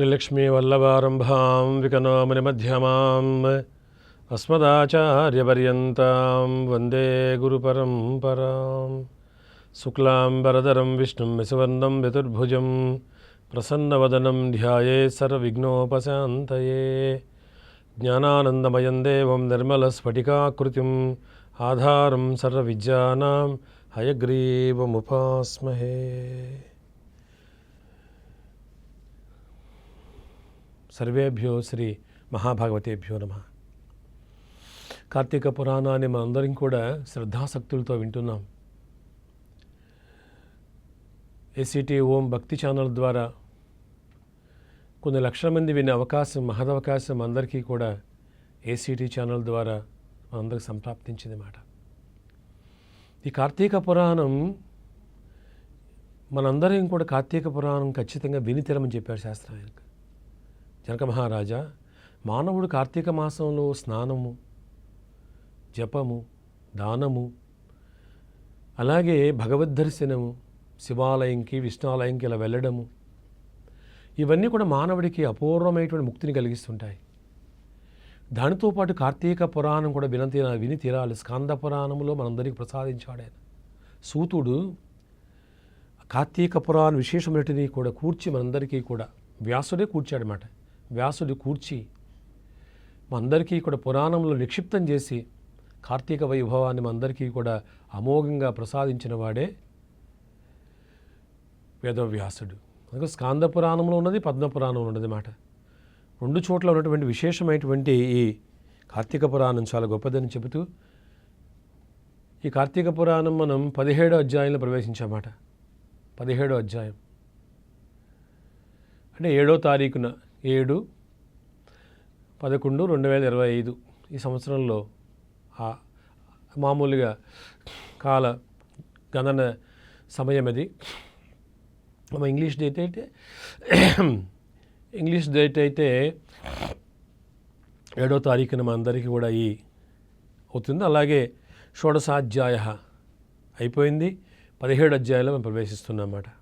శ్రీలక్ష్మీవల్లభారంభాం వికనోమునిమధ్యమాం అస్మదాచార్యపర్యంతాం వందే గురుపరంపరాం శుక్లాం వరదరం విష్ణుం విసువర్ణం చతుర్భుజం ప్రసన్నవదనం ధ్యాయే సర్వవిఘ్నోపశాంతయే జ్ఞానానందమయం దేవం నిర్మలస్ఫటికాకృతిం ఆధారం సర్వవిద్యానాం హయగ్రీవముపాస్మహే సర్వేభ్యో శ్రీ మహాభాగవతేభ్యో నమ. కార్తీక పురాణాన్ని మనందరం కూడా శ్రద్ధాసక్తులతో వింటున్నాం. ఏసీటీ ఓం భక్తి ఛానల్ ద్వారా కొన్ని లక్షల మంది వినే అవకాశం మహదవకాశం అందరికీ కూడా ఏసీటీ ఛానల్ ద్వారా మనందరికి సంప్రాప్తించింది మాట. ఈ కార్తీక పురాణం మనందరం కూడా కార్తీక పురాణం ఖచ్చితంగా విని తెరమని చెప్పారు శాస్త్రం ఆయనకు జనక మహారాజా మానవుడు కార్తీక మాసంలో స్నానము జపము దానము అలాగే భగవద్ దర్శనము శివాలయంకి విష్ణాలయంకి ఇలా వెళ్ళడము ఇవన్నీ కూడా మానవుడికి అపూర్వమైనటువంటి ముక్తిని కలిగిస్తుంటాయి. దానితో పాటు కార్తీక పురాణం కూడా విన విని తీరాలి. స్కాంద పురాణంలో మనందరికీ ప్రసాదించాడు ఆయన. సూతుడు కార్తీక పురాణ విశేషమైనటిని కూడా కూర్చి మనందరికీ కూడా వ్యాసుడే కూర్చాడనమాట వ్యాసుడు కూర్చి మనందరికీ కూడా పురాణంలో నిక్షిప్తం చేసి కార్తీక వైభవాన్ని మనందరికీ కూడా అమోఘంగా ప్రసాదించిన వాడే వేదవ్యాసుడు. అందుకే స్కాంద పురాణంలో ఉన్నది పద్మపురాణంలో ఉన్నది మాట. రెండు చోట్ల ఉన్నటువంటి విశేషమైనటువంటి ఈ కార్తీక పురాణం చాలా గొప్పదని చెబుతూ ఈ కార్తీక పురాణం మనం పదిహేడో అధ్యాయంలో ప్రవేశించామాట. పదిహేడో అధ్యాయం. అంటే ఏడో తారీఖున ఏడు పదకొండు రెండు వేల ఇరవై ఐదు ఈ సంవత్సరంలో మామూలుగా కాల గణన సమయం అది. ఇంగ్లీష్ డేట్ అయితే ఇంగ్లీష్ డేట్ అయితే ఏడో తారీఖున మా అందరికీ కూడా ఈ అవుతుంది. అలాగే షోడశాధ్యాయ అయిపోయింది. పదిహేడు అధ్యాయంలో ప్రవేశిస్తున్నాం అన్నమాట.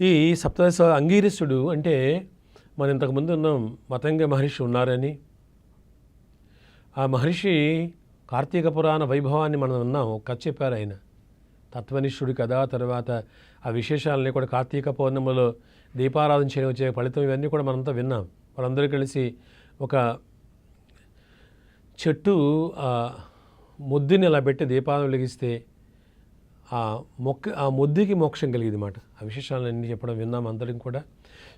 ఈ సప్తదశ అంగీరసుడు అంటే మనం ఇంతకుముందు ఉన్నాం మతంగ మహర్షి ఉన్నారని. ఆ మహర్షి కార్తీక పురాణ వైభవాన్ని మనం ఉన్నాం ఒక కథ చెప్పారు ఆయన. తత్వనిష్ఠుడి కదా తర్వాత ఆ విశేషాలని కూడా కార్తీక పౌర్ణమిలో దీపారాధన చేయడం వచ్చే ఫలితం ఇవన్నీ కూడా మనంతా విన్నాం. వాళ్ళందరూ కలిసి ఒక చెట్టు ముద్దుని అలా పెట్టి దీపాలను వెలిగిస్తే ఆ మొక్క ఆ ముద్దికి మోక్షం కలిగింది మాట. ఆ విశేషాలన్నీ చెప్పడం విన్నాం అందరం కూడా.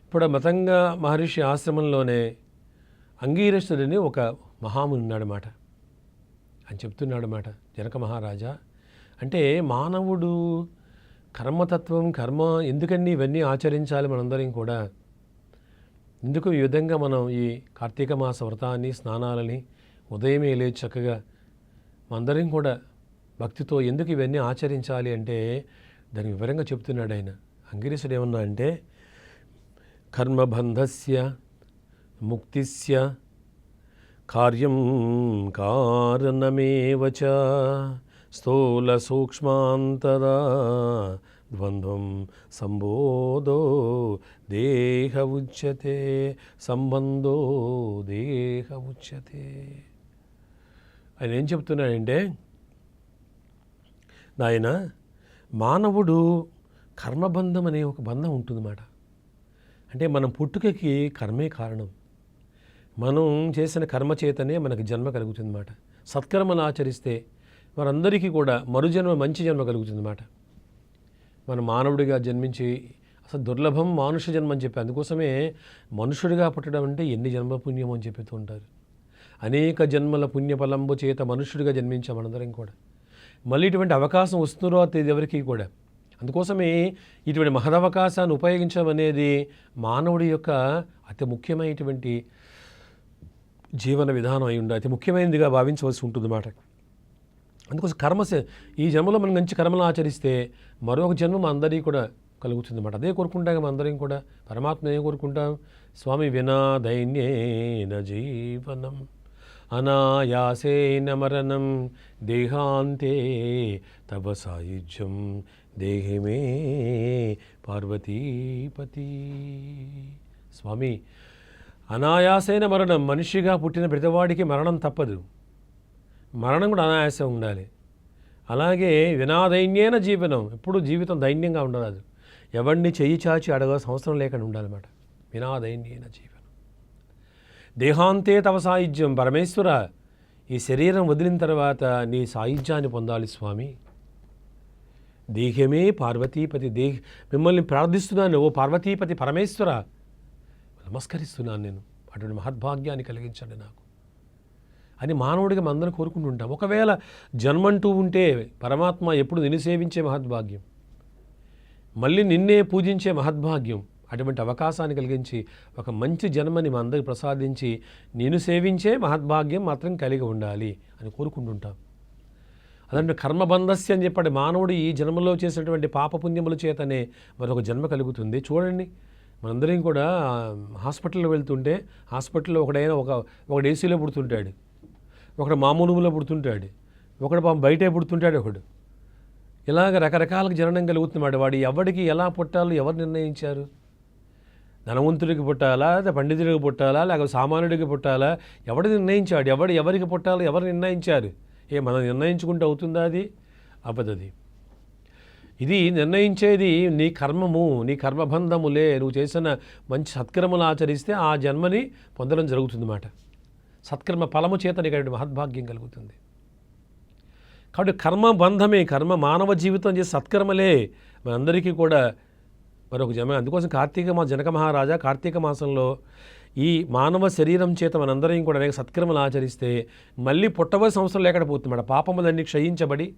ఇప్పుడు మతంగ మహర్షి ఆశ్రమంలోనే అంగీరసుడని ఒక మహాముని ఉన్నాడన్నమాట అని చెప్తున్నాడన్నమాట జనక మహారాజా. అంటే మానవుడు కర్మతత్వం కర్మ ఎందుకని ఇవన్నీ ఆచరించాలి మనందరం కూడా. ఎందుకు ఈ విధంగా మనం ఈ కార్తీక మాస వ్రతాన్ని స్నానాలని ఉదయమే లేచి చక్కగా మనందరం కూడా భక్తితో ఎందుకు ఇవన్నీ ఆచరించాలి అంటే దాని వివరంగా చెప్తున్నాడు ఆయన. అంగిరీసుడు ఏమన్నా అంటే కర్మబంధస్య ముక్తిస్య కార్యం కారణమేవచ స్థూల సూక్ష్మాంతరా ద్వంద్వం సంబోధో దేహ ఉచ్యతే సంబంధో దేహ ఉచ్యతే. ఆయన ఏం చెప్తున్నాడంటే నాయన మానవుడు కర్మబంధం అనే ఒక బంధం ఉంటుందన్నమాట. అంటే మనం పుట్టుకకి కర్మే కారణం. మనం చేసిన కర్మ చేతనే మనకు జన్మ కలుగుతుందన్నమాట. సత్కర్మను ఆచరిస్తే వారందరికీ కూడా మరుజన్మ మంచి జన్మ కలుగుతుందన్నమాట. మన మానవుడిగా జన్మించి అసలు దుర్లభం మానుష జన్మ అని చెప్పి అందుకోసమే మనుషుడిగా పుట్టడం అంటే ఎన్ని జన్మ పుణ్యం అని చెప్తూ ఉంటారు. అనేక జన్మల పుణ్యఫలంబు చేత మనుషుడిగా జన్మించాం మనందరం కూడా. మళ్ళీ ఇటువంటి అవకాశం వస్తుందో తెలియదు ఎవరికి కూడా. అందుకోసమే ఇటువంటి మహదవకాశాన్ని ఉపయోగించడం అనేది మానవుడి యొక్క అతి ముఖ్యమైనటువంటి జీవన విధానం అయి ఉండాలి అతి ముఖ్యమైనదిగా భావించవలసి ఉంటుందన్నమాట అందుకోసం కర్మ ఈ జన్మలో మనం మంచి కర్మలు ఆచరిస్తే మరొక జన్మ అందరికీ కూడా కలుగుతుంది అన్నమాట అదే కోరుకుంటాం అందరం కూడా. పరమాత్మ ఏం కోరుకుంటాం? స్వామి వినా దైన్యేన జీవనం. అనాయాసేన మరణం దేహాంతే తవ సాయుధ్యం దేహిమే పార్వతీపతి. స్వామి అనాయాసైన మరణం మనిషిగా పుట్టిన ప్రతివాడికి మరణం తప్పదు. మరణం కూడా అనాయాసం ఉండాలి. అలాగే వినాదైన్యైన జీవనం ఎప్పుడు జీవితం దైన్యంగా ఉండరాదు. ఎవరిని చెయ్యి చాచి అడగ అవసరం లేకుండా ఉండాలన్నమాట. వినాదైన్యైన జీవనం. దేహాంతే తవ సాయుధ్యం పరమేశ్వర ఈ శరీరం వదిలిన తర్వాత నీ సాయుధ్యాన్ని పొందాలి స్వామి. దేహమే పార్వతీపతి దేహ మిమ్మల్ని ప్రార్థిస్తున్నాను. ఓ పార్వతీపతి పరమేశ్వర నమస్కరిస్తున్నాను నేను. అటువంటి మహద్భాగ్యాన్ని కలిగించండి నాకు. అని మానవుడిగా మనందరం కోరుకుంటుంటాం ఒకవేళ జన్మంటూ ఉంటే పరమాత్మ ఎప్పుడు నిన్ను సేవించే మహద్భాగ్యం. మళ్ళీ నిన్నే పూజించే మహద్భాగ్యం. అటువంటి అవకాశాన్ని కలిగించి ఒక మంచి జన్మని మా అందరికి ప్రసాదించి నేను సేవించే మహద్భాగ్యం మాత్రం కలిగి ఉండాలి అని కోరుకుంటుంటాం. అదంటే కర్మబంధస్య అని చెప్పాడు మానవుడు ఈ జన్మలో చేసినటువంటి పాపపుణ్యముల చేతనే మరొక జన్మ కలుగుతుంది. చూడండి మనందరం కూడా హాస్పిటల్లో వెళ్తుంటే హాస్పిటల్లో ఒకడైనా ఒక ఒకడు ఏసీలో పుడుతుంటాడు ఒకడు మామూలు పుడుతుంటాడు ఒకడు పాపం బయటే పుడుతుంటాడు ఒకడు. ఇలాగ రకరకాల జననం కలుగుతున్నాడు వాడు ఎవడికి ఎలా పుట్టాలో ఎవరు నిర్ణయించారు? ధనవంతుడికి పుట్టాలా లేదా పండితుడికి పుట్టాలా లేకపోతే సామాన్యుడికి పుట్టాలా? ఎవడు నిర్ణయించాడు? ఎవడు ఎవరికి పుట్టాలో ఎవరు నిర్ణయించారు? ఏ మనం నిర్ణయించుకుంటే అవుతుందా అది? అబద్ధది. ఇది నిర్ణయించేది నీ కర్మము నీ కర్మబంధములే నువ్వు చేసిన మంచి సత్కర్మలు ఆచరిస్తే ఆ జన్మని పొందడం జరుగుతుందన్నమాట. సత్కర్మ ఫలము చేత నీకు మహద్భాగ్యం కలుగుతుంది. కాబట్టి కర్మ బంధమే కర్మ మానవ జీవితం చేసే సత్కర్మలే. మనందరికీ కూడా మరొక జన్మ అందుకోసం కార్తీక మా జనక మహారాజా కార్తీక మాసంలో ఈ మానవ శరీరం చేత మనందరం కూడా అనేక సత్క్రమలు ఆచరిస్తే మళ్ళీ పుట్టవలసిన అవసరం లేకుండా పాపములన్నీ క్షయించబడి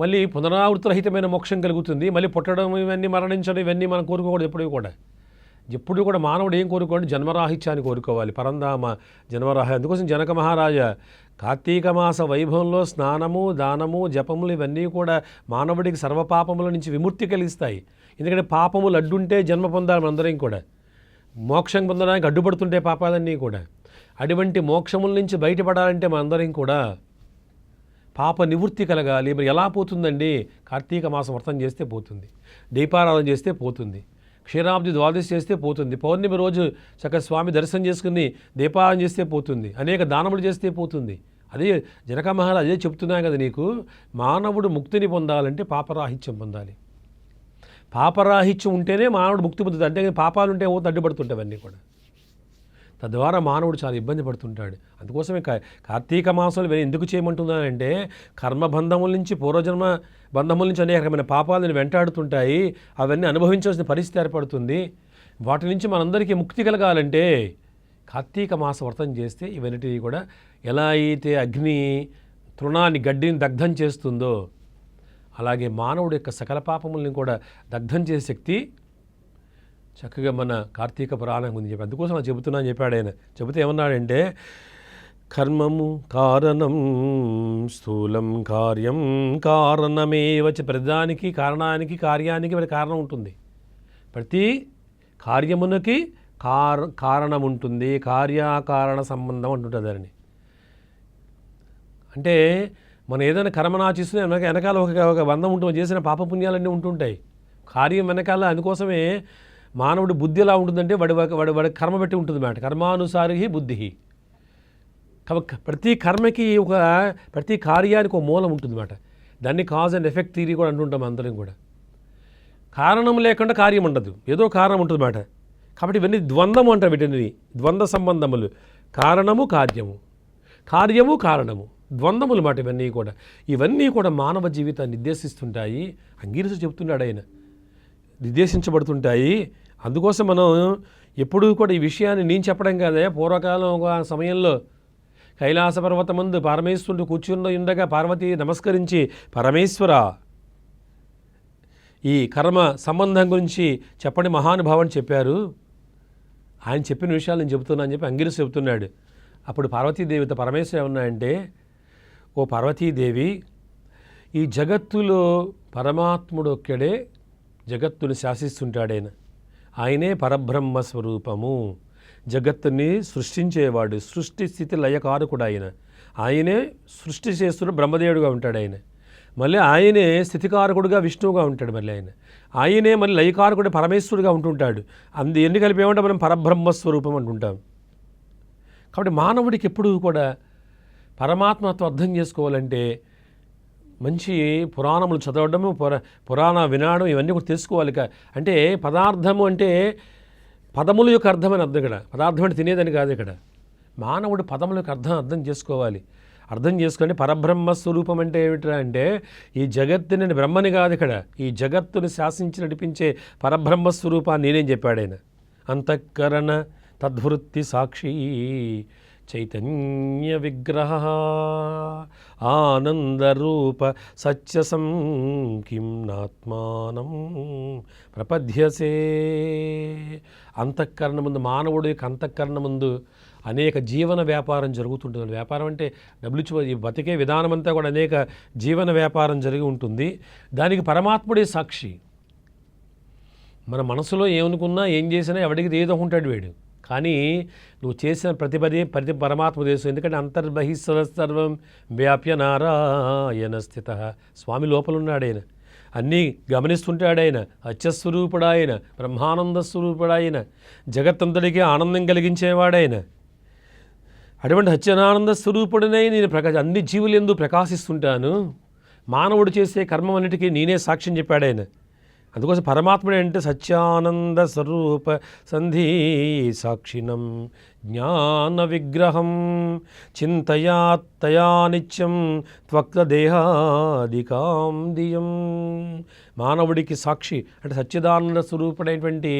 మళ్ళీ పునరావృతరహితమైన మోక్షం కలుగుతుంది. మళ్ళీ పుట్టడం ఇవన్నీ మరణించడం ఇవన్నీ మనం కోరుకోకూడదు ఎప్పుడు కూడా. ఎప్పుడు కూడా మానవుడు ఏం కోరుకోండి? జన్మరాహిత్యాన్ని కోరుకోవాలి. పరంధామ జన్మరాహ అందుకోసం జనక మహారాజా కార్తీక మాస వైభవంలో స్నానము దానము జపములు ఇవన్నీ కూడా మానవుడికి సర్వపాపముల నుంచి విముక్తి కలిగిస్తాయి. ఎందుకంటే పాపములు అడ్డుంటే జన్మ పొందాలి మనందరం కూడా. మోక్షం పొందడానికి అడ్డుపడుతుంటే పాపాలన్నీ కూడా. అటువంటి మోక్షముల నుంచి బయటపడాలంటే మనందరం కూడా పాప నివృత్తి కలగాలి. మరి ఎలా పోతుందండి? కార్తీక మాసం వ్రతం చేస్తే పోతుంది. దీపారాధన చేస్తే పోతుంది. క్షీరాబ్ది ద్వాదశి చేస్తే పోతుంది. పౌర్ణమి రోజు చక్క స్వామి దర్శనం చేసుకుని దీపారాధన చేస్తే పోతుంది. అనేక దానములు చేస్తే పోతుంది. అదే జనక మహారాజ్ అదే చెప్తున్నా కదా నీకు మానవుడు ముక్తిని పొందాలంటే పాపరాహిత్యం పొందాలి. పాపరాహిత్యం ఉంటేనే మానవుడు ముక్తి పొందుతుంది అంటే పాపాలు ఉంటే అడ్డుపడుతుంటాయి అవన్నీ కూడా. తద్వారా మానవుడు చాలా ఇబ్బంది పడుతుంటాడు. అందుకోసమే కా- కార్తీక మాసంలో ఎందుకు చేయమంటున్నానంటే కర్మబంధముల నుంచి పూర్వజన్మ బంధముల నుంచి అనేక రకమైన పాపాలను వెంటాడుతుంటాయి. అవన్నీ అనుభవించాల్సిన పరిస్థితి ఏర్పడుతుంది. వాటి నుంచి మనందరికీ ముక్తి కలగాలంటే కార్తీక మాస వ్రతం చేస్తే ఇవన్నిటివి కూడా ఎలా అయితే అగ్ని తృణాన్ని గడ్డిని దగ్ధం చేస్తుందో అలాగే మానవుడి యొక్క సకల పాపముల్ని కూడా దగ్ధం చేసే శక్తి చక్కగా మన కార్తీక పురాణం ఉంది చెప్పి అందుకోసం నాకు చెబుతున్నాను చెప్పాడు ఆయన. చెబితే ఏమన్నాడంటే కర్మము కారణం స్థూలం కార్యం కారణమే వచ్చి ప్రతిదానికి కారణానికి కార్యానికి మరి కారణం ఉంటుంది. ప్రతి కార్యమునకి కార కారణం ఉంటుంది. కార్యకారణ సంబంధం అంటుంటుంది దాన్ని. అంటే మనం ఏదైనా కర్మను ఆచిస్తే వెనక వెనకాల ఒక ఒక బంధం ఉంటుంది. చేసిన పాపపుణ్యాలన్నీ ఉంటుంటాయి. కార్యం వెనకాల అందుకోసమే మానవుడి బుద్ధి ఎలా ఉంటుందంటే వాడి వాడి వాడి కర్మ బట్టి ఉంటుంది మాట. కర్మానుసారి బుద్ధి ప్రతి కర్మకి ఒక ప్రతి కార్యానికి ఒక మూలం ఉంటుంది మాట. దాన్ని కాజ్ అండ్ ఎఫెక్ట్ థీరీ కూడా అంటుంటాం అందరం కూడా. కారణం లేకుండా కార్యం ఉండదు. ఏదో కారణం ఉంటుంది మాట. కాబట్టి ఇవన్నీ ద్వంద్వం అంటారు వీటిని ద్వంద్వ సంబంధములు. కారణము కార్యము. కార్యము కారణము. ద్వంద్వములు మాట ఇవన్నీ కూడా. ఇవన్నీ కూడా మానవ జీవితాన్ని నిర్దేశిస్తుంటాయి. అంగీరసు చెప్తున్నాడు ఆయన. నిర్దేశించబడుతుంటాయి. అందుకోసం మనం ఎప్పుడూ కూడా ఈ విషయాన్ని నేను చెప్పడం కాదే పూర్వకాలం ఒక సమయంలో కైలాస పర్వతమందు పరమేశ్వరుడు కూర్చుని ఉండగా పార్వతి నమస్కరించి పరమేశ్వర ఈ కర్మ సంబంధం గురించి చెప్పండి మహానుభావం చెప్పారు. ఆయన చెప్పిన విషయాలు నేను చెబుతున్నా అని చెప్పి అంగిరసు చెబుతున్నాడు. అప్పుడు పార్వతీదేవితో పరమేశ్వరం ఏమన్నాయంటే ఓ పార్వతీదేవి ఈ జగత్తులో పరమాత్ముడు ఒక్కడే జగత్తుని శాసిస్తుంటాడైన. ఆయనే పరబ్రహ్మ స్వరూపము. జగత్తుని సృష్టించేవాడు సృష్టి స్థితి లయకారకుడు ఆయన ఆయనే సృష్టి చేస్తున్న బ్రహ్మదేవుడుగా ఉంటాడు ఆయన మళ్ళీ ఆయనే స్థితికారకుడుగా విష్ణువుగా ఉంటాడు మళ్ళీ ఆయన. ఆయనే మళ్ళీ లయకారకుడు పరమేశ్వరుడుగా ఉంటుంటాడు. అందు ఎన్ని కలిపి ఏమంటే మనం? పరబ్రహ్మ స్వరూపం అంటుంటాం. కాబట్టి మానవుడికి ఎప్పుడూ కూడా పరమాత్మత్వం అర్థం చేసుకోవాలంటే మంచి పురాణములు చదవడము పుర పురాణ వినడం ఇవన్నీ కూడా తెలుసుకోవాలి అంటే పదార్థము అంటే పదముల యొక్క అర్థం అని అర్థం ఇక్కడ. పదార్థం అంటే తినేదని కాదు ఇక్కడ. మానవుడు పదముల యొక్క అర్థం అర్థం చేసుకోవాలి. అర్థం చేసుకొని పరబ్రహ్మ స్వరూపం అంటే ఏమిట్రా అంటే ఈ జగత్తుని బ్రహ్మని కాదు ఇక్కడ. ఈ జగత్తుని శాసించి నడిపించే పరబ్రహ్మ స్వరూపాన్ని నేనేం చెప్పాడు ఆయన? అంతఃకరణ తద్వృత్తి సాక్షి. చైతన్య విగ్రహ ఆనందరూప సత్యసం కిం నాత్మానం ప్రపద్యసే. అంతఃకరణ ముందు మానవుడు యొక్క అంతఃకరణ ముందు అనేక జీవన వ్యాపారం జరుగుతుంటుంది. వ్యాపారం అంటే డబ్ల్యూ ఈ బతికే విధానం అంతా కూడా అనేక జీవన వ్యాపారం జరిగి ఉంటుంది. దానికి పరమాత్ముడే సాక్షి. మన మనసులో ఏమనుకున్నా ఏం చేసినా ఎవడికి ఏదో ఉంటాడు వీడు. కానీ నువ్వు చేసిన ప్రతిపది ప్రతి పరమాత్మ దేశం ఎందుకంటే అంతర్బహిస్సర సర్వం వ్యాప్య నారాయణ స్థిత. స్వామి లోపల ఉన్నాడు ఆయన అన్నీ గమనిస్తుంటాడు ఆయన బ్రహ్మానంద స్వరూపుడాయన జగత్తంతటికి ఆనందం కలిగించేవాడాయన. అటువంటి అత్యనానంద స్వరూపుడినై నేను ప్రకాశ అన్ని జీవులు ఎందు ప్రకాశిస్తుంటాను. మానవుడు చేసే కర్మం అన్నిటికీ నేనే సాక్ష్యం చెప్పాడైనా అందుకోసం పరమాత్ముడు అంటే సత్యానంద స్వరూప సంధి సాక్షిణం జ్ఞాన విగ్రహం చింతయాత్తయా తయా నిత్యం త్వక్త దేహాదికాం దియం. మానవుడికి సాక్షి అంటే సచ్చిదానంద స్వరూపుడైనటువంటి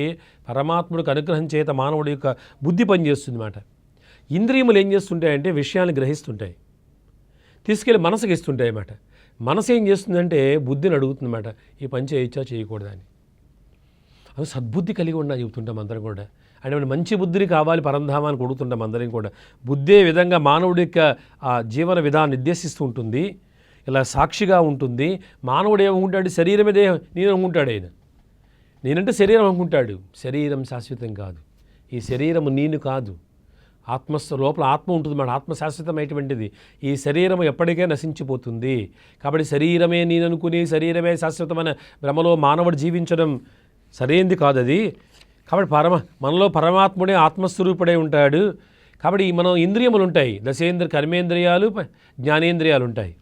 పరమాత్ముడికి అనుగ్రహం చేత మానవుడి యొక్క బుద్ధి పనిచేస్తుంది అన్నమాట ఇంద్రియములు ఏం చేస్తుంటాయంటే విషయాన్ని గ్రహిస్తుంటాయి. తీసుకెళ్ళి మనసుకి ఇస్తుంటాయి అన్నమాట మనసు ఏం చేస్తుందంటే బుద్ధిని అడుగుతుందన్నమాట. ఈ పని చేయొచ్చా? చేయకూడదా అని. సద్బుద్ధి కలిగి ఉన్నా చెబుతుంటాం అందరం కూడా. అంటే మంచి బుద్ధిని కావాలి పరంధామాన్ని కొడుతుంటాం అందరం కూడా. బుద్ధే విధంగా మానవుడి యొక్క ఆ జీవన విధానం నిర్దేశిస్తూ ఉంటుంది. ఇలా సాక్షిగా ఉంటుంది. మానవుడు ఏమనుకుంటాడు శరీరమే దేహం. నేను అనుకుంటాడు ఆయన. నేనంటే శరీరం అనుకుంటాడు. శరీరం శాశ్వతం కాదు. ఈ శరీరము నేను కాదు. ఆత్మస్వ లోపల ఆత్మ ఉంటుంది మన ఆత్మ శాశ్వతమైనటువంటిది ఈ శరీరం ఎప్పటికే నశించిపోతుంది. కాబట్టి శరీరమే నేను అనుకుని శరీరమే శాశ్వతమైన భ్రమలో మానవుడు జీవించడం సరైంది కాదు అది కాబట్టి పరమ మనలో పరమాత్ముడే ఆత్మస్వరూపుడే ఉంటాడు. కాబట్టి మనం ఇంద్రియములు ఉంటాయి దశేంద్ర కర్మేంద్రియాలు జ్ఞానేంద్రియాలు ఉంటాయి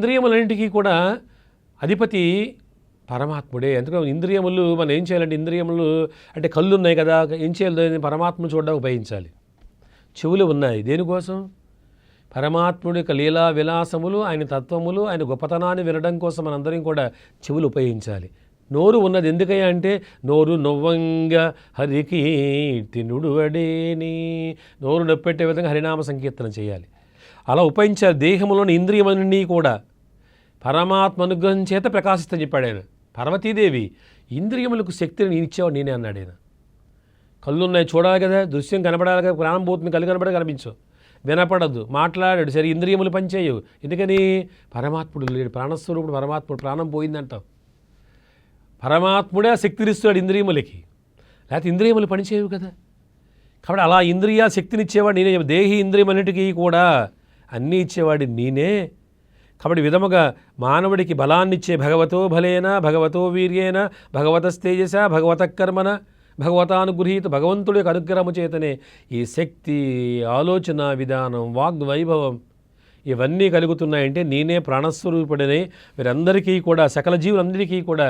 ఇంద్రియములన్నింటికీ కూడా అధిపతి పరమాత్ముడే. ఎందుకంటే ఇంద్రియములు మనం ఏం చేయాలంటే ఇంద్రియములు అంటే కళ్ళు ఉన్నాయి కదా ఏం చేయాలి పరమాత్మను చూడడానికి ఉపయోగించాలి. చెవులు ఉన్నాయి. దేనికోసం? పరమాత్ముడి యొక్క లీలా విలాసములు ఆయన తత్వములు ఆయన గొప్పతనాన్ని వినడం కోసం మనందరం కూడా చెవులు ఉపయోగించాలి. నోరు ఉన్నది ఎందుకయ్యా అంటే నోరు నొవ్వంగ హరికీర్తి నుడువడేని నోరు నొప్పెట్టే విధంగా హరినామ సంకీర్తన చేయాలి. అలా ఉపయోగించారు దేహంలోని ఇంద్రియములన్నీ కూడా. పరమాత్మ అనుగ్రహం చేత ప్రకాశిస్తని చెప్పాడు ఆయన. పార్వతీదేవి ఇంద్రియములకు శక్తిని నేను ఇచ్చేవాడు నేనే అన్నాడు ఆయన. కళ్ళు ఉన్నాయి చూడాలి కదా దృశ్యం కనపడాలి కదా ప్రాణం పోతుంది కళ్ళు కనపడే కనిపించు వినపడద్దు మాట్లాడాడు సరే ఇంద్రియములు పనిచేయవు. ఎందుకని? పరమాత్ముడు లేడు ప్రాణస్వరూపుడు పరమాత్ముడు ప్రాణం పోయిందంటావు. పరమాత్ముడే ఆ శక్తిని ఇంద్రియములకి. లేకపోతే ఇంద్రియములు పనిచేయవు కదా. కాబట్టి అలా ఇంద్రియ శక్తినిచ్చేవాడు నేనే దేహి ఇంద్రియమన్నిటికీ కూడా అన్నీ ఇచ్చేవాడి నేనే. కాబట్టి విధముగా మానవుడికి బలాన్నిచ్చే భగవతో బలేన భగవతో వీర్యేన భగవతస్తేజస భగవత కర్మన భగవతానుగృహీత భగవంతుడి యొక్క అనుగ్రహము చేతనే ఈ శక్తి ఆలోచన విధానం వాగ్వైభవం ఇవన్నీ కలుగుతున్నాయంటే నేనే ప్రాణస్వరూపుడనే వీరందరికీ కూడా సకల జీవులందరికీ కూడా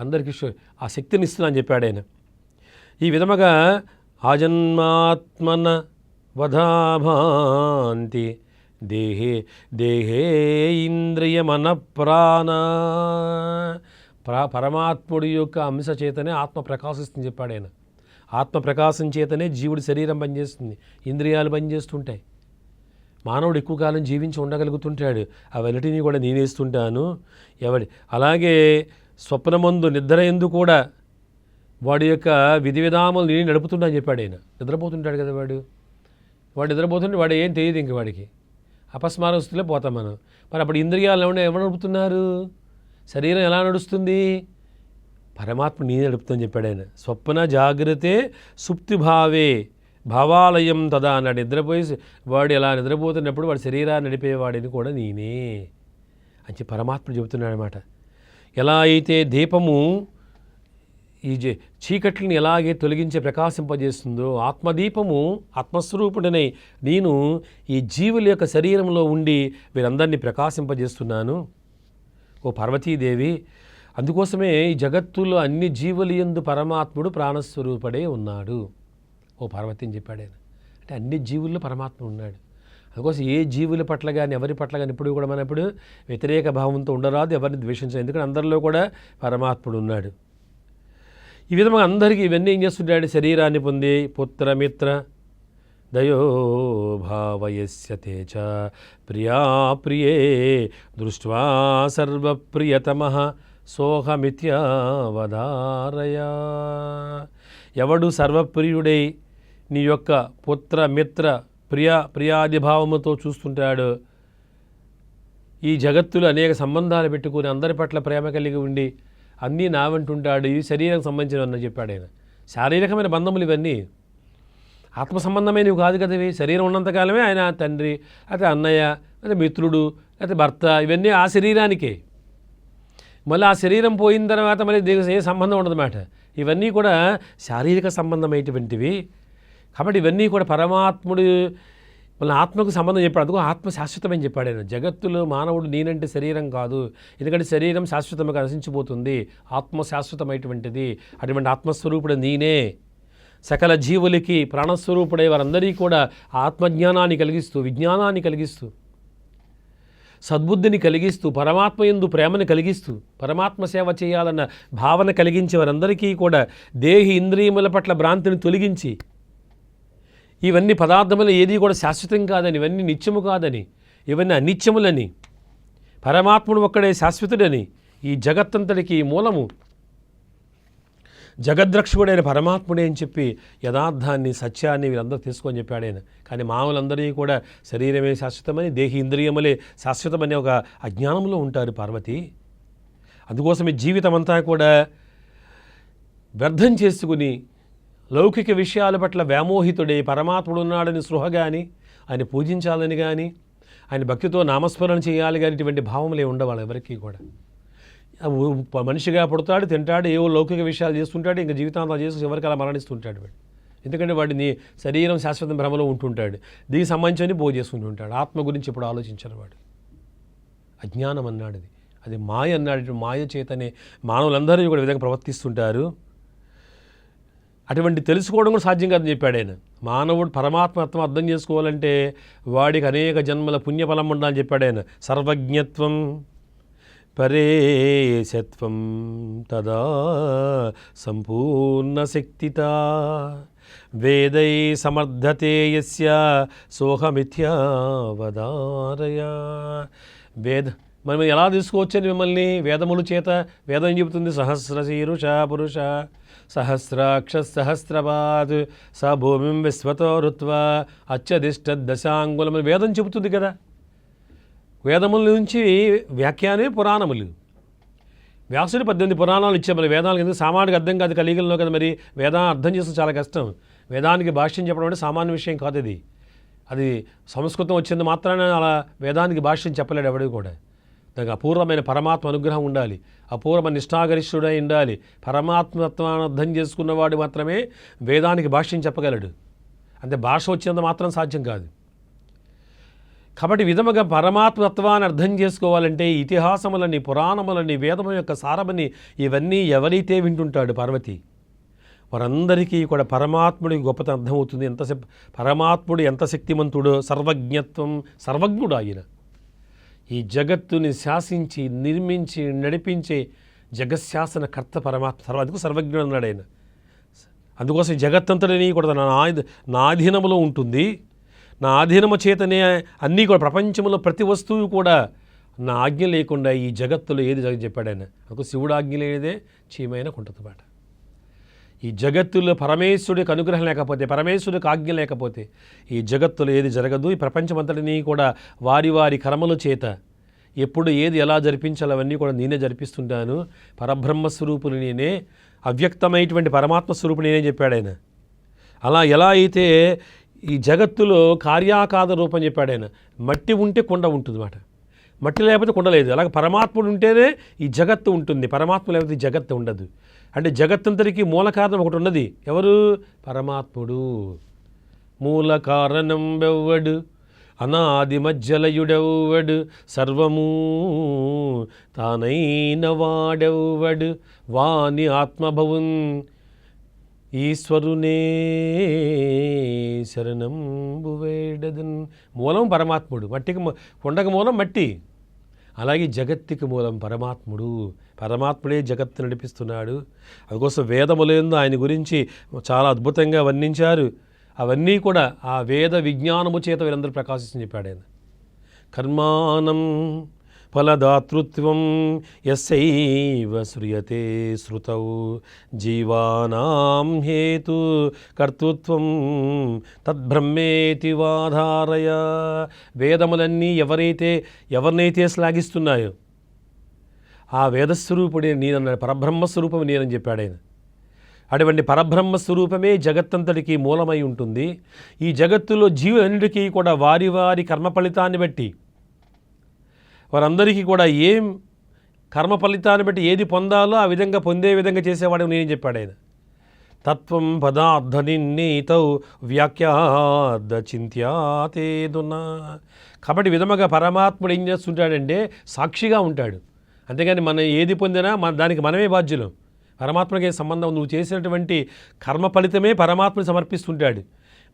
అందరికీ ఆ శక్తిని ఇస్తున్నాను చెప్పాడు ఆయన. ఈ విధముగా ఆజన్మాత్మన వధాభాంతి దేహే దేహే ఇంద్రియ మన ప్రాణ ప్రా పరమాత్ముడి యొక్క అంశ చేతనే ఆత్మ ప్రకాశిస్తుంది చెప్పాడు ఆయన. ఆత్మ ప్రకాశం చేతనే జీవుడి శరీరం పనిచేస్తుంది. ఇంద్రియాలు పనిచేస్తుంటాయి. మానవుడు ఎక్కువ కాలం జీవించి ఉండగలుగుతుంటాడు. అవన్నిటినీ కూడా నేనేస్తుంటాను. ఎవడి అలాగే స్వప్నమందు నిద్ర ఎందు కూడా వాడి యొక్క విధి విధాములు నేను నడుపుతున్నా అని చెప్పాడు ఆయన. నిద్రపోతుంటాడు కదా వాడు. వాడు నిద్రపోతుంటే వాడు ఏం తెలియదు ఇంక వాడికి. అపస్మార స్థితిలో పోతాం మనం. మరి అప్పుడు ఇంద్రియాలు ఎవరు ఎవరు నడుపుతున్నారు? శరీరం ఎలా నడుస్తుంది? పరమాత్మ నీ నడుపుతుందని చెప్పాడు ఆయన. స్వప్న జాగ్రత్తే సుప్తిభావే భావాలయం తదా అన్నాడు. నిద్రపోయి వాడు ఎలా నిద్రపోతున్నప్పుడు వాడి శరీరాన్ని నడిపేవాడిని కూడా నేనే అని చెప్పి పరమాత్మ చెబుతున్నాడు అనమాట ఎలా అయితే దీపము ఈ చీకట్లను ఎలాగే తొలగించి ప్రకాశింపజేస్తుందో ఆత్మదీపము ఆత్మస్వరూపుడనై నేను ఈ జీవుల యొక్క శరీరంలో ఉండి వీరందరినీ ప్రకాశింపజేస్తున్నాను. ఓ పార్వతీదేవి అందుకోసమే ఈ జగత్తులో అన్ని జీవుల యందు పరమాత్ముడు ప్రాణస్వరూపడే ఉన్నాడు. ఓ పార్వతి అని చెప్పాడు ఆయన. అంటే అన్ని జీవుల్లో పరమాత్మ ఉన్నాడు. అందుకోసం ఏ జీవుల పట్ల కానీ ఎవరి పట్ల కానీ ఎప్పుడు కూడా మనం ఎప్పుడు వ్యతిరేక భావంతో ఉండరాదు ఎవరిని ద్వేషించాలి ఎందుకంటే అందరిలో కూడా పరమాత్ముడు ఉన్నాడు. ఈ విధంగా అందరికీ ఇవన్నీ ఏం చేస్తుంటాడు శరీరాన్ని పొంది పుత్ర మిత్ర దయో ప్రియా ప్రియే దృష్ట్వా సర్వప్రియతమ సోహమిత్యావధారయ. ఎవడు సర్వప్రియుడై నీ యొక్క పుత్ర మిత్ర ప్రియ ప్రియాదిభావముతో చూస్తుంటాడు ఈ జగత్తులో అనేక సంబంధాలు పెట్టుకుని అందరి పట్ల ప్రేమ కలిగి ఉండి అన్నీ నా వెంటుంటాడు ఈ శరీరానికి సంబంధించిన చెప్పాడు ఆయన. శారీరకమైన బంధములు ఇవన్నీ. ఆత్మ సంబంధమైనవి కాదు కదా ఇవి. శరీరం ఉన్నంతకాలమే ఆయన తండ్రి అయితే అన్నయ్య అయితే మిత్రుడు అయితే భర్త ఇవన్నీ ఆ శరీరానికే. మళ్ళీ ఆ శరీరం పోయిన తర్వాత మళ్ళీ దీనికి ఏ సంబంధం ఉండదన్నమాట ఇవన్నీ కూడా శారీరక సంబంధమైనటువంటివి. కాబట్టి ఇవన్నీ కూడా పరమాత్ముడు మళ్ళీ ఆత్మకు సంబంధం చెప్పాడు. అందుకు ఆత్మ శాశ్వతమని చెప్పాడు ఆయన. జగత్తులో మానవుడు నేనంటే శరీరం కాదు. ఎందుకంటే శరీరం శాశ్వతంగా నశించిపోతుంది. ఆత్మ శాశ్వతమైనటువంటిది అటువంటి ఆత్మస్వరూపుడు నేనే. సకల జీవులకి ప్రాణస్వరూపుడై వారందరికీ కూడా ఆత్మజ్ఞానాన్ని కలిగిస్తూ విజ్ఞానాన్ని కలిగిస్తూ సద్బుద్ధిని కలిగిస్తూ పరమాత్మ ఎందు ప్రేమను కలిగిస్తూ పరమాత్మ సేవ చేయాలన్న భావన కలిగించే వారందరికీ కూడా దేహి ఇంద్రియముల పట్ల భ్రాంతిని తొలగించి ఇవన్నీ పదార్థములు ఏది కూడా శాశ్వతం కాదని ఇవన్నీ నిత్యము కాదని ఇవన్నీ అనిత్యములని. పరమాత్ముడు ఒక్కడే శాశ్వతుడని ఈ జగత్తంతటికి మూలము జగద్రక్షకుడైన పరమాత్ముడే అని చెప్పి యథార్థాన్ని సత్యాన్ని వీళ్ళందరూ తీసుకొని చెప్పాడు ఆయన. కానీ మామూలందరికీ కూడా శరీరమే శాశ్వతమని దేహి ఇంద్రియములే శాశ్వతమనే ఒక అజ్ఞానంలో ఉంటారు పార్వతి. అందుకోసమే జీవితం అంతా కూడా వ్యర్థం చేసుకుని లౌకిక విషయాల పట్ల వ్యామోహితుడే పరమాత్ముడు ఉన్నాడని స్పృహ కానీ ఆయన పూజించాలని కానీ ఆయన భక్తితో నామస్మరణ చేయాలి కానీ ఇటువంటి భావములే ఉండవాళ్ళు ఎవరికీ కూడా. మనిషిగా పుడతాడు తింటాడు ఏవో లౌకిక విషయాలు చేస్తుంటాడు ఇంకా జీవితాంతం చేసి ఎవరికి అలా మరణిస్తుంటాడు వాడు. ఎందుకంటే వాడిని శరీరం శాశ్వత భ్రమలో ఉంటుంటాడు. దీనికి సంబంధించి భోజనం చేసుకుంటుంటాడు ఆత్మ గురించి ఇప్పుడు ఆలోచించరు వాడు. అజ్ఞానం అన్నాడు అది. అది మాయ అన్నాడు. మాయ చేతనే మానవులందరూ కూడా విధంగా ప్రవర్తిస్తుంటారు. అటువంటి తెలుసుకోవడం కూడా సాధ్యం కాదని చెప్పాడు ఆయన. మానవుడు పరమాత్మత్వం అర్థం చేసుకోవాలంటే వాడికి అనేక జన్మల పుణ్యఫలం ఉండాలని చెప్పాడు ఆయన. సర్వజ్ఞత్వం పరేశత్వం తదా సంపూర్ణ శక్తిత. వేదై సమర్థతే యస్య సోహమిథ్యావదారయ వేద మనం ఎలా తీసుకోవచ్చని మిమ్మల్ని? వేదముల చేత వేదం చెబుతుంది సహస్రశీరుష పురుష. సహస్రాక్షసహస్రవాద్. స భూమిం విశ్వతో రుత్వా అత్యధిష్ట దశాంగులమని వేదం చెబుతుంది కదా. వేదముల నుంచి వ్యాఖ్యానే పురాణములు వ్యాసుడు పద్దెనిమిది పురాణాలు ఇచ్చే మరి వేదాలకు ఎందుకు సామాన్యుడికి అర్థం కాదు? కలిగిలో కదా మరి వేదాన్ని అర్థం చేస్తే చాలా కష్టం. వేదానికి భాష్యం చెప్పడం అంటే సామాన్య విషయం కాదు అది అది సంస్కృతం వచ్చింది మాత్రాన అలా వేదానికి భాష్యం చెప్పలేడు ఎవడు కూడా. దానికి అపూర్వమైన పరమాత్మ అనుగ్రహం ఉండాలి. అపూర్వ నిష్ఠాగరిష్ఠుడై ఉండాలి. పరమాత్మత్వాన్ని అర్థం చేసుకున్నవాడు మాత్రమే వేదానికి భాష్యం చెప్పగలడు. అంటే భాష వచ్చినంత మాత్రం సాధ్యం కాదు. కాబట్టి విధముగా పరమాత్మత్వాన్ని అర్థం చేసుకోవాలంటే ఈ ఇతిహాసములని పురాణములని వేదము యొక్క సారమని ఇవన్నీ ఎవరైతే వింటుంటాడు పార్వతి వారందరికీ కూడా పరమాత్ముడి గొప్పతనం అర్థమవుతుంది. ఎంత పరమాత్ముడు ఎంత శక్తిమంతుడో సర్వజ్ఞత్వం సర్వజ్ఞుడు ఆయన. ఈ జగత్తుని శాసించి నిర్మించి నడిపించే జగశాసన కర్త పరమాత్మ సర్వాధికు సర్వజ్ఞుడు అన్నాడు ఆయన. అందుకోసం ఈ జగత్తంతటిని కూడా నా నా అధీనములో ఉంటుంది. నా ఆధీనము చేతనే అన్నీ కూడా ప్రపంచంలో ప్రతి వస్తువు కూడా నా ఆజ్ఞ లేకుండా ఈ జగత్తులో ఏది జగ చెప్పాడు ఆయన. అందుకు శివుడు ఆజ్ఞ లేనిదే చీమైన కుంటతో పాట ఈ జగత్తులో పరమేశ్వరుడికి అనుగ్రహం లేకపోతే పరమేశ్వరుడికి ఆజ్ఞ లేకపోతే ఈ జగత్తులో ఏది జరగదు. ఈ ప్రపంచమంతటినీ కూడా వారి వారి కర్మల చేత ఎప్పుడు ఏది ఎలా జరిపించాలో అవన్నీ కూడా నేనే జరిపిస్తుంటాను. పరబ్రహ్మ స్వరూపుని నేనే అవ్యక్తమైనటువంటి పరమాత్మ స్వరూపుని నేనే చెప్పాడు ఆయన. అలా ఎలా అయితే ఈ జగత్తులో కార్యాకాద రూపం చెప్పాడు ఆయన. మట్టి ఉంటే కుండ ఉంటుంది మాట మట్టి లేకపోతే కుండ లేదు. అలాగే పరమాత్ముడు ఉంటేనే ఈ జగత్తు ఉంటుంది. పరమాత్మ లేకపోతే ఈ జగత్తు ఉండదు. అంటే జగత్తంతరికి మూల కారణం ఒకటి ఉన్నది. ఎవరు? పరమాత్ముడు. మూల కారణం వెవ్వడు అనాది మధ్యలయుడెవ్వడు సర్వము తానైన వాడెవ్వడు వాని ఆత్మభవున్ ఈశ్వరునే శరణం వేడదన్. మూలం పరమాత్ముడు. మట్టికి ఉండక కొండకు మూలం మట్టి. అలాగే జగత్తికి మూలం పరమాత్ముడు. పరమాత్ముడే జగత్తు నడిపిస్తున్నాడు. అందుకోసం వేదములందు ఆయన గురించి చాలా అద్భుతంగా వర్ణించారు. అవన్నీ కూడా ఆ వేద విజ్ఞానము చేత వీరందరూ ప్రకాశించి చెప్పాడు ఆయన. కర్మానం ఫలదాతృత్వం ఎస్సైవ శ్రూయతే శృతౌ జీవానాం హేతు కర్తృత్వం తద్బ్రహ్మేతి వాధారయ. వేదములన్నీ ఎవరైతే ఎవరినైతే శ్లాఘిస్తున్నాయో ఆ వేదస్వరూపుడే నేనన్నాడు పరబ్రహ్మస్వరూపం నేనని చెప్పాడు ఆయన. అటువంటి పరబ్రహ్మ స్వరూపమే జగత్తంతటికి మూలమై ఉంటుంది. ఈ జగత్తులో జీవులన్నిటికీ కూడా వారి వారి కర్మ ఫలితాన్ని బట్టి వారందరికీ కూడా ఏం కర్మ ఫలితాన్ని బట్టి ఏది పొందాలో ఆ విధంగా పొందే విధంగా చేసేవాడు నేను చెప్పాడు ఆయన. తత్వం పదార్థ నిన్నీతౌ వ్యాఖ్యాద చింత్యాతేదున్నా కాబట్టి విధముగా పరమాత్ముడు ఏం చేస్తుంటాడంటే సాక్షిగా ఉంటాడు. అంతేగాని మనం ఏది పొందినా మన దానికి మనమే బాధ్యులం. పరమాత్మకి సంబంధం నువ్వు చేసినటువంటి కర్మ ఫలితమే పరమాత్మని సమర్పిస్తుంటాడు.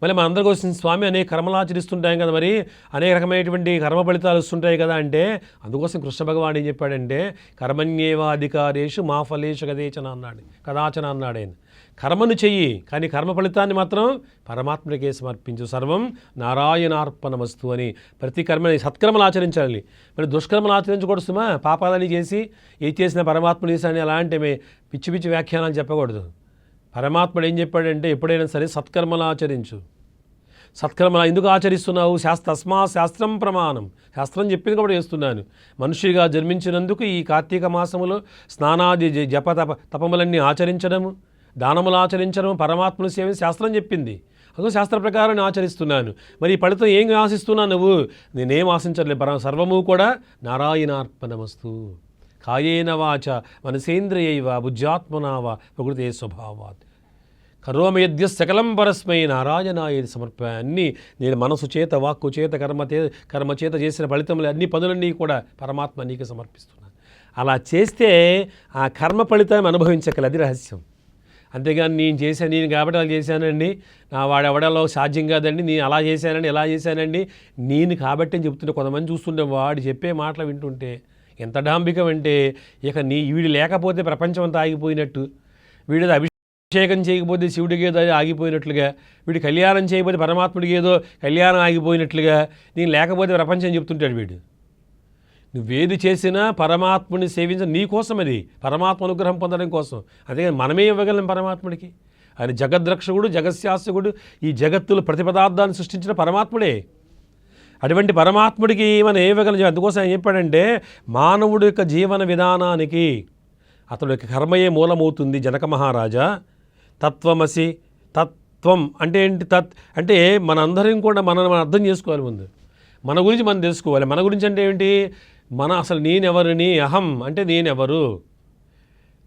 మళ్ళీ మన అందరికీ వచ్చిన స్వామి అనేక కర్మలు ఆచరిస్తుంటాం కదా మరి. అనేక రకమైనటువంటి కర్మ ఫలితాలు వస్తుంటాయి కదా అంటే అందుకోసం కృష్ణ భగవాన్ ఏం చెప్పాడంటే కర్మణ్యేవాధికారేషు మా ఫలేషు కదేచన అన్నాడు కదాచన అన్నాడు ఆయన. కర్మను చెయ్యి కానీ కర్మ ఫలితాన్ని మాత్రం పరమాత్మకే సమర్పించు సర్వం నారాయణార్పణమస్తు అని. ప్రతి కర్మని సత్కర్మలు ఆచరించాలి. మరి దుష్కర్మలు ఆచరించకూడదు సుమా పాపాలని చేసి ఏ చేసిన పరమాత్మ చేశాను అలాంటి అంటే పిచ్చి పిచ్చి వ్యాఖ్యానాలు చెప్పకూడదు. పరమాత్ముడు ఏం చెప్పాడంటే ఎప్పుడైనా సరే సత్కర్మలు ఆచరించు. సత్కర్మలు ఎందుకు ఆచరిస్తున్నావు? శాస్త్ర తస్మా శాస్త్రం ప్రమాణం. శాస్త్రం చెప్పింది కూడా చేస్తున్నాను. మనుషుడిగా జన్మించినందుకు ఈ కార్తీక మాసములో స్నానాది జ- జప తప తపములన్నీ ఆచరించడము దానములు ఆచరించడం పరమాత్మను సేవ శాస్త్రం చెప్పింది. అదో శాస్త్ర ప్రకారం ఆచరిస్తున్నాను. మరి ఈ ఫలితం ఏం ఆశిస్తున్నావు నువ్వు? నేనేం ఆశించట్లేదు. పర సర్వము కూడా నారాయణార్పణమస్తు. కాయేన వాచ మనసేంద్రియైవ బుద్ధ్యాత్మనావ ప్రకృతి స్వభావాత్. కరోమయద్య సకలం పరస్మై నారాయణాయ సమర్ప అన్నీ నేను మనసు చేత వాక్కు చేత కర్మ తే కర్మ చేత చేసిన ఫలితములు అన్ని పనులన్నీ కూడా పరమాత్మ నీకు సమర్పిస్తున్నాను అలా చేస్తే ఆ కర్మ ఫలితాన్ని అనుభవించగల అది రహస్యం. అంతేగాని నేను చేశాను నేను కాబట్టి అలా చేశానండి. నా వాడు ఎవడలో సాధ్యం కాదండి. నేను అలా చేశానండి ఎలా చేశానండి. నేను కాబట్టి అని చెప్తుంటే కొంతమంది చూస్తుంటే వాడు చెప్పే మాటలు వింటుంటే ఎంత డాంబికం అంటే ఇక నీ వీడు లేకపోతే ప్రపంచం అంతా ఆగిపోయినట్టు. వీడిది అభిషేకం చేయకపోతే శివుడికి ఏదో ఆగిపోయినట్లుగా వీడు కళ్యాణం చేయకపోతే పరమాత్ముడికి ఏదో కళ్యాణం ఆగిపోయినట్లుగా నేను లేకపోతే ప్రపంచం చెప్తుంటాడు వీడు. నువ్వేది చేసినా పరమాత్ముని సేవించిన నీ కోసం అది పరమాత్మ అనుగ్రహం పొందడం కోసం. అదే మనమే ఇవ్వగలం పరమాత్ముడికి. ఆయన జగద్రక్షకుడు జగత్శాస్త్రకుడు ఈ జగత్తులో ప్రతి పదార్థాన్ని సృష్టించిన పరమాత్ముడే. అటువంటి పరమాత్ముడికి మనం ఏ ఇవ్వగలం అందుకోసం ఆయన చెప్పాడంటే మానవుడి యొక్క జీవన విధానానికి అతడు యొక్క కర్మయే మూలమవుతుంది జనక మహారాజా. తత్వమసి తత్వం అంటే ఏంటి? తత్ అంటే మనందరం కూడా మనం మనం అర్థం చేసుకోవాలి ముందు. మన గురించి మనం తెలుసుకోవాలి. మన గురించి అంటే ఏంటి? మన అసలు నేనెవరిని? అహం అంటే నేనెవరు?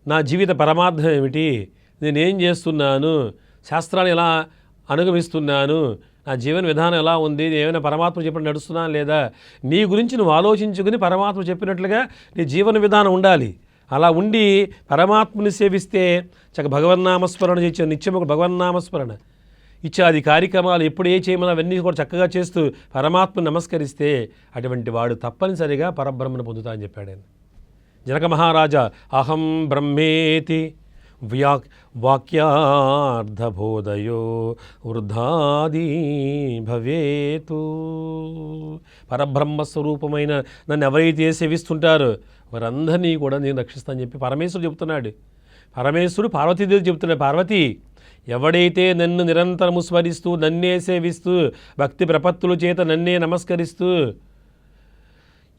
నా జీవిత పరమార్థం ఏమిటి? నేనేం చేస్తున్నాను? శాస్త్రాన్ని ఎలా అనుగమిస్తున్నాను? నా జీవన విధానం ఎలా ఉంది? నేను ఏమైనా పరమాత్మ చెప్పిన నడుస్తున్నాను లేదా? నీ గురించి నువ్వు ఆలోచించుకుని పరమాత్మ చెప్పినట్లుగా నీ జీవన విధానం ఉండాలి. అలా ఉండి పరమాత్మని సేవిస్తే చక్క భగవన్నామస్మరణ చేసే నిత్యం ఒక భగవన్నామస్మరణ. ఇత్యాది కార్యక్రమాలు ఎప్పుడు ఏ చేయమని అవన్నీ కూడా చక్కగా చేస్తూ పరమాత్మను నమస్కరిస్తే అటువంటి వాడు తప్పనిసరిగా పరబ్రహ్మను పొందుతా అని చెప్పాడు ఆయన. జనక మహారాజా అహం బ్రహ్మేతి వ్యా వాక్యార్థబోధయో వృద్ధాది భవేతు. పరబ్రహ్మ స్వరూపమైన నన్ను ఎవరైతే సేవిస్తుంటారో వారందరినీ కూడా నేను రక్షిస్తానని చెప్పి పరమేశ్వరుడు చెప్తున్నాడు పరమేశ్వరుడు పార్వతీదేవి చెబుతున్నాడు పార్వతి ఎవడైతే నన్ను నిరంతరము స్మరిస్తూ నన్నే సేవిస్తూ భక్తి ప్రపత్తుల చేత నన్నే నమస్కరిస్తూ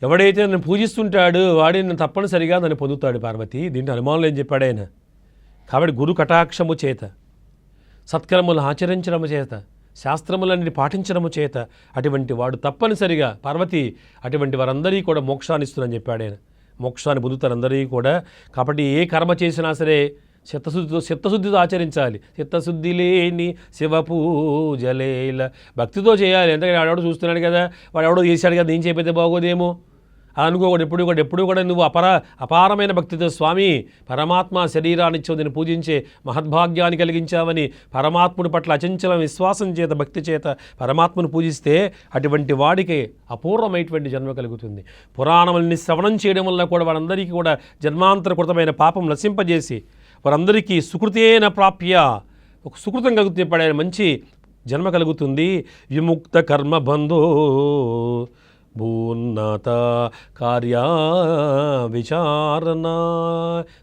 ఎవడైతే నన్ను పూజిస్తుంటాడో వాడి నన్ను తప్పనిసరిగా నన్ను పొందుతాడు పార్వతి. దీంట్లో అనుమానం ఏం చెప్పాడు ఆయన? కాబట్టి గురు కటాక్షము చేత సత్కర్మలు ఆచరించడము చేత శాస్త్రములన్నీ పాటించడము చేత అటువంటి వాడు తప్పనిసరిగా పార్వతి అటువంటి వారందరికీ కూడా మోక్షాన్ని ఇస్తుందని చెప్పాడు ఆయన. మోక్షాన్ని పొందుతారందరికీ కూడా. కాబట్టి ఏ కర్మ చేసినా సరే చిత్తశుద్ధితో చిత్తశుద్ధితో ఆచరించాలి. చిత్తశుద్ధి లేని శివపూజలేల భక్తితో చేయాలి. ఎందుకంటే ఆడవాడు చూస్తున్నాడు కదా వాడు ఎవడో చేశాడు కదా నేను చెప్పితే బాగోదేమో. అనుకోకూడదు. ఎప్పుడు కూడా ఎప్పుడు కూడా నువ్వు అపర అపారమైన భక్తితో స్వామి పరమాత్మ శరీరాన్ని నేను పూజించే మహద్భాగ్యాన్ని కలిగించావని పరమాత్ముడి పట్ల అచంచల విశ్వాసం చేత భక్తి చేత పరమాత్మను పూజిస్తే అటువంటి వాడికి అపూర్వమైనటువంటి జన్మ కలుగుతుంది. పురాణముల్ని శ్రవణం చేయడం వల్ల కూడా వారందరికీ కూడా జన్మాంతరకృతమైన పాపం నశింపజేసి వారందరికీ సుకృతేన ప్రాప్య ఒక సుకృతం కలుగుతుంది పడే మంచి జన్మ కలుగుతుంది. విముక్త కర్మ బంధో భూన్నత కార్యా విచారణ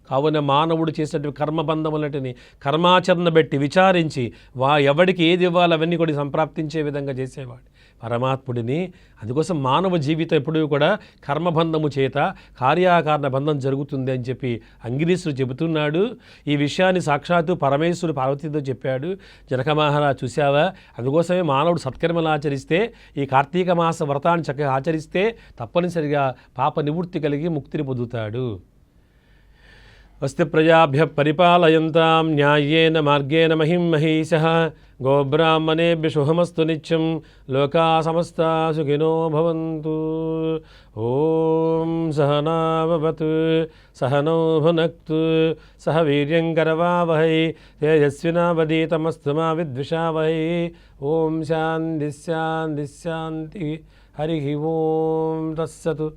కావున మానవుడు చేసినటువంటి కర్మబంధములటిని కర్మాచరణ పెట్టి విచారించి వా ఎవడికి ఏది ఇవ్వాలి అవన్నీ కూడా సంప్రాప్తించే విధంగా చేసేవాడు. పరమాత్ముడిని. అందుకోసం మానవ జీవితం ఎప్పుడూ కూడా కర్మబంధము చేత కార్యాకారణ బంధం జరుగుతుంది అని చెప్పి అంగిరీసుడు చెబుతున్నాడు. ఈ విషయాన్ని సాక్షాత్తు పరమేశ్వరుడు పార్వతీతో చెప్పాడు. జనక మహారాజ్ చూసావా అందుకోసమే మానవుడు సత్కర్మలు ఆచరిస్తే ఈ కార్తీక మాస వ్రతాన్ని చక్కగా ఆచరిస్తే తప్పనిసరిగా పాప నివృత్తి కలిగి ముక్తిని పొందుతాడు. అస్తి ప్రజాభ్య పరిపాలయంతాం న్యాయేన మార్గేణ మహిం మహీశ గోబ్రాహ్మణేభ్య శుభమస్తు నిత్యం లోకా సమస్త సుఖినో భవంతు. ఓం సహనావత్ సహనౌ భునక్తు సహ వీర్యంకరవావహై తేజస్వినావదీతమస్తు మా విద్విషావహై. ఓం శాంతి శాంతి శాంతి హరి ఓం తస్సతు.